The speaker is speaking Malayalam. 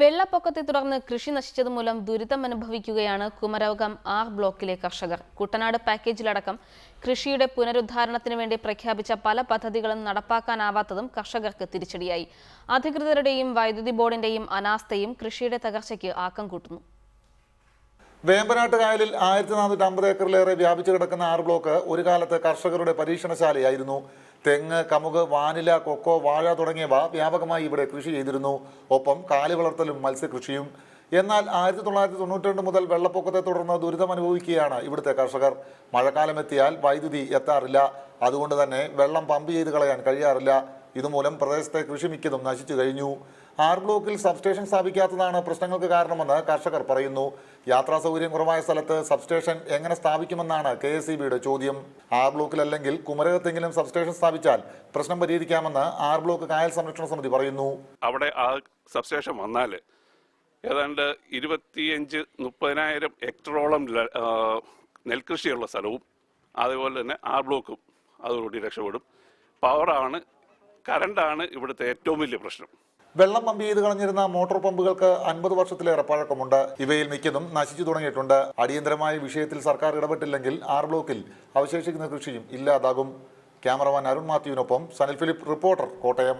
വെള്ളപ്പൊക്കത്തെ തുടർന്ന് കൃഷി നശിച്ചത് മൂലം ദുരിതം അനുഭവിക്കുകയാണ് കുമരകം ആർ ബ്ലോക്കിലെ കർഷകർ. കുട്ടനാട് പാക്കേജിലടക്കം കൃഷിയുടെ പുനരുദ്ധാരണത്തിന് വേണ്ടി പ്രഖ്യാപിച്ച പല പദ്ധതികളും നടപ്പാക്കാനാവാത്തതും കർഷകർക്ക് തിരിച്ചടിയായി. അധികൃതരുടെയും വൈദ്യുതി ബോർഡിന്റെയും അനാസ്ഥയും കൃഷിയുടെ തകർച്ചയ്ക്ക് ആക്കം കൂട്ടുന്നു. വേമ്പനാട്ട് കായലിൽ ആയിരത്തി നാനൂറ്റി അമ്പത് ഏക്കറിലേറെ വ്യാപിച്ചു കിടക്കുന്ന ആറ് ബ്ലോക്ക് ഒരു കാലത്ത് കർഷകരുടെ പരീക്ഷണശാലയായിരുന്നു. തെങ്ങ് കമുക് വാനില കൊക്കോ വാഴ തുടങ്ങിയവ വ്യാപകമായി ഇവിടെ കൃഷി ചെയ്തിരുന്നു. ഒപ്പം കാലി വളർത്തലും മത്സ്യകൃഷിയും. എന്നാൽ ആയിരത്തി തൊള്ളായിരത്തി തൊണ്ണൂറ്റി രണ്ട് മുതൽ വെള്ളപ്പൊക്കത്തെ തുടർന്ന് ദുരിതം അനുഭവിക്കുകയാണ് ഇവിടുത്തെ കർഷകർ. മഴക്കാലം എത്തിയാൽ വൈദ്യുതി എത്താറില്ല. അതുകൊണ്ട് തന്നെ വെള്ളം പമ്പ് ചെയ്ത് കളയാൻ കഴിയാറില്ല. ഇതുമൂലം പ്രദേശത്തെ കൃഷി മിക്കതും നശിച്ചു കഴിഞ്ഞു. ആർ ബ്ലോക്കിൽ സബ്സ്റ്റേഷൻ സ്ഥാപിക്കാത്തതാണ് പ്രശ്നങ്ങൾക്ക് കാരണമെന്ന് കർഷകർ പറയുന്നു. യാത്രാ സൗകര്യം കുറവായ സ്ഥലത്ത് സബ്സ്റ്റേഷൻ എങ്ങനെ സ്ഥാപിക്കുമെന്നാണ് കെ എസ് ബിയുടെ ചോദ്യം. ആർ ബ്ലോക്കിൽ അല്ലെങ്കിൽ കുമരകത്തെങ്കിലും സബ്സ്റ്റേഷൻ സ്ഥാപിച്ചാൽ പ്രശ്നം പരിഹരിക്കാമെന്ന് ആർ ബ്ലോക്ക് കായൽ സംരക്ഷണ സമിതി പറയുന്നു. അവിടെ ആ സബ്സ്റ്റേഷൻ വന്നാൽ ഏതാണ്ട് ഇരുപത്തിയഞ്ച് മുപ്പതിനായിരം ഹെക്ടറോളം നെൽകൃഷിയുള്ള സ്ഥലവും അതുപോലെ തന്നെ ആർ ബ്ലോക്കും അതോടുകൂടി രക്ഷപ്പെടും. പവറാണ് കറണ്ടാണ് ഇവിടുത്തെ ഏറ്റവും വലിയ പ്രശ്നം. വെള്ളം പമ്പ് ചെയ്ത് കളഞ്ഞിരുന്ന മോട്ടോർ പമ്പുകൾക്ക് അൻപത് വർഷത്തിലേറെ പഴക്കമുണ്ട്. ഇവയിൽ മിക്കതും നശിച്ചു തുടങ്ങിയിട്ടുണ്ട്. അടിയന്തരമായ വിഷയത്തിൽ സർക്കാർ ഇടപെട്ടില്ലെങ്കിൽ ആർ ബ്ലോക്കിൽ അവശേഷിക്കുന്ന കൃഷിയും ഇല്ലാതാകും. ക്യാമറമാൻ അരുൺ മാത്യുവിനൊപ്പം സനിൽ ഫിലിപ്പ് റിപ്പോർട്ടർ കോട്ടയം.